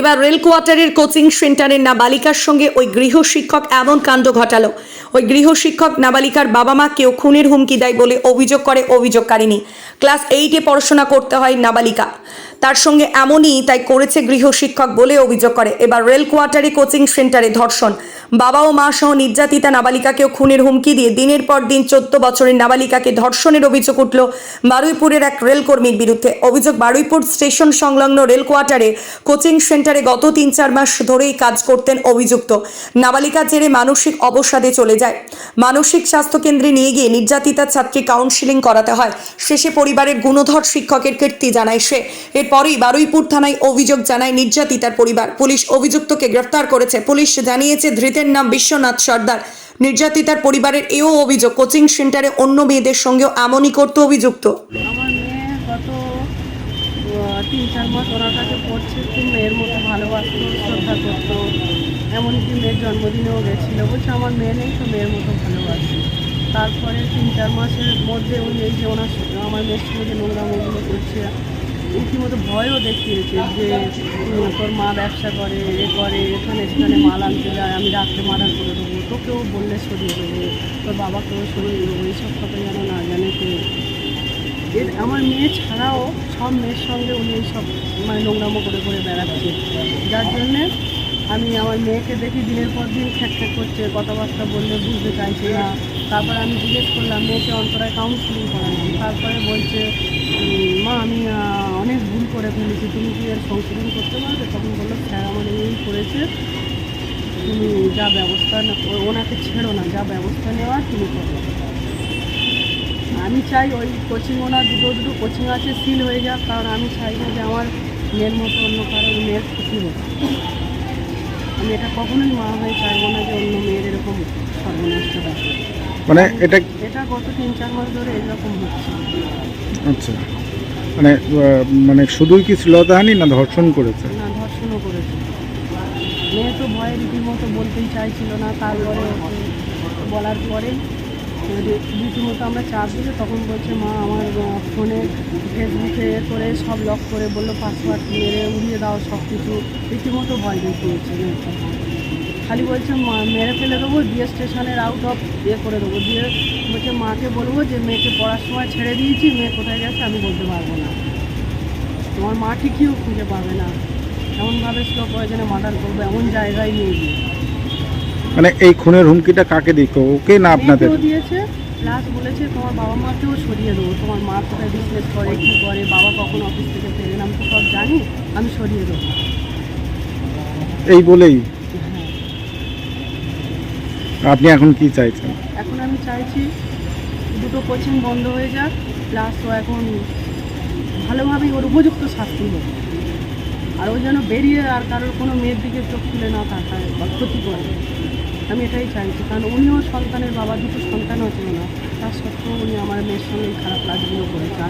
এবার rail কোয়ার্টারের coaching সেন্টারের নাবালিকার সঙ্গে ওই গৃহ শিক্ষক এমন কাণ্ড ঘটালো। ওই গৃহ শিক্ষক নাবালিকার বাবা মা কেউ খুনের হুমকি দেয় বলে অভিযোগ করে অভিযোগকারিনী ক্লাস এইটে পড়াশোনা করতে হয় নাবালিকা। তার সঙ্গে এমনই তাই করেছে গৃহ শিক্ষক বলে অভিযোগ করে। এবার রেল কোয়ার্টারে কোচিং সেন্টারে ধর্ষণ। বাবা ও মা সহ নির্যাতিতা নাবালিকাকেও খুনের হুমকি দিয়ে দিনের পর দিন চোদ্দ বছরের নাবালিকাকে ধর্ষণের অভিযোগ উঠল বারুইপুরের এক রেল কর্মীর বিরুদ্ধে। অভিযোগ, বারুইপুর স্টেশন সংলগ্ন রেল কোয়ার্টারে কোচিং সেন্টারে গত তিন চার মাস ধরেই কাজ করতেন অভিযুক্ত। নাবালিকা জেরে মানসিক অবসাদে চলে যায়। মানসিক স্বাস্থ্য কেন্দ্রে নিয়ে গিয়ে নির্যাতিতা ছাত্রী কাউন্সিলিং করাতে হয়। শেষে পরিবারের গুণধর শিক্ষকের কীর্তি জানায় সে। এরপরই বারুইপুর থানায় অভিযোগ জানায় নির্যাতিতার পরিবার। পুলিশ অভিযুক্তকে গ্রেফতার করেছে। পুলিশ জানিয়েছে, ধৃতের নাম বিশ্বনাথ সর্দার। নির্যাতিতার পরিবারের এও অভিযোগ, কোচিং সেন্টারে অন্য মেয়েদের সঙ্গেও এমনই করতে অভিযুক্ত। তিন চার মাস ওনার কাছে পড়ছে, খুব মেয়ের মতো ভালোবাসতো, শ্রদ্ধা করতো, এমনকি মেয়ের জন্মদিনেও গেছিল। বলছে, আমার মেয়ে নেই তো মেয়ের মতো ভালোবাসে। তারপরে তিন চার মাসের মধ্যে উনি এই যে ওনার আমার মেয়ের সঙ্গে যে নোংরামোগুলো করছে রীতিমতো ভয়ও দেখিয়েছে যে তোর মা ব্যবসা করে, এ করে, এখানে সেখানে মাল আনতে যায়, আমি রাত্রে মার্ডার করে দেবো। তোকেও বললে সরিয়ে দেবো, তোর বাবাকেও সরিয়ে দেবো, এইসব কথা যেন না জানে কেউ। এর, আমার মেয়ে ছাড়াও সব মেয়ের সঙ্গে উনি সব মানে নোংরামো করে করে বেড়াচ্ছে। যার জন্যে আমি আমার মেয়েকে দেখি দিনের পর দিন খ্যাক করছে, কথাবার্তা বললে বুঝতে চাইছে না। তারপরে আমি জিজ্ঞেস করলাম, মেয়েকে অন্তরায় কাউন্সিলিং করালাম তারপরে বলছে মা, আমি অনেক ভুল করে ফেলেছি। তুমি কি এর সংশোধন করতে পারবে? তখন বলল স্যার আমার এই করেছে। তুমি যা ব্যবস্থা ওনাকে ছেড়ো না যা ব্যবস্থা নেওয়া তুমি করো। আমি চাই ওই কোচিং ওনার দুটো দুটো কোচিং আছে সিল হয়ে যাক কারণ আমি চাই না যে আমার মেয়ের মতো অন্য কারোর মেয়ের ক্ষতি হোক। আমি এটা কখনোই মা হয়ে চাইব না যে অন্য মেয়ের এরকম সর্বনষ্ট দেখে মানে এটা এটা গত তিন চার মাস ধরে এরকম হচ্ছে। আচ্ছা। মানে মানে শুধুই কি শ্লীলতাহানি না ধর্ষণ করেছে? না, ধর্ষণও করেছে। মেয়ে তো ভয়ে রীতিমতো বলতেই চাইছিল না, তারপরে বলার পরে রীতিমতো আমরা চাপ দিলে তখন বলছে, মা, আমার ফোনে ফেসবুকে করে সব লক করে বলল পাসওয়ার্ড মেরে উড়িয়ে দাও সব কিছু রীতিমতো ভয় দেখিয়েছে মেয়েকে খালি বলছে মেরে ফেলে দেবো দিয়ে স্টেশনের আউট অফ ইয়ে করে দেবো। দিয়ে বলছে মাকে বলব যে মেয়েকে পড়ার সময় ছেড়ে দিয়েছি মেয়ে কোথায় গেছে আমি বলতে পারব না। তোমার মা ঠিকইও খুঁজে পাবে না। এমনভাবে স্লো প্রয়োজনে মার্ডার করব এমন জায়গায় নিয়ে গিয়ে। মানে এই খুনের হুমকিটা কাকে দিক ওকে না আপনাদের? দিয়েছে প্লাস বলেছে তোমার বাবা মাকেও সরিয়ে দেবো। তোমার মা কোথায় বিজনেস করে কী করে বাবা কখন অফিস থেকে ফেরেন আমি তো সব জানি আমি সরিয়ে দেবো। এই বলেই আপনি এখন কি চাইছেন? এখন আমি চাইছি দুটো কোচিং বন্ধ হয়ে যাক প্লাস ও এখন ভালোভাবেই ওর উপযুক্ত শাস্তি হোক। আর ও যেন বেরিয়ে আর কারোর কোনো মেয়ের দিকে চোখ তুলে না তাকায় বা ক্ষতি করে। আমি এটাই চাইছি, কারণ উনিও সন্তানের বাবা, দুটো সন্তান আছে না। তার সত্ত্বেও উনি আমার মেয়ের সঙ্গে খারাপ কাজগুলো করেছে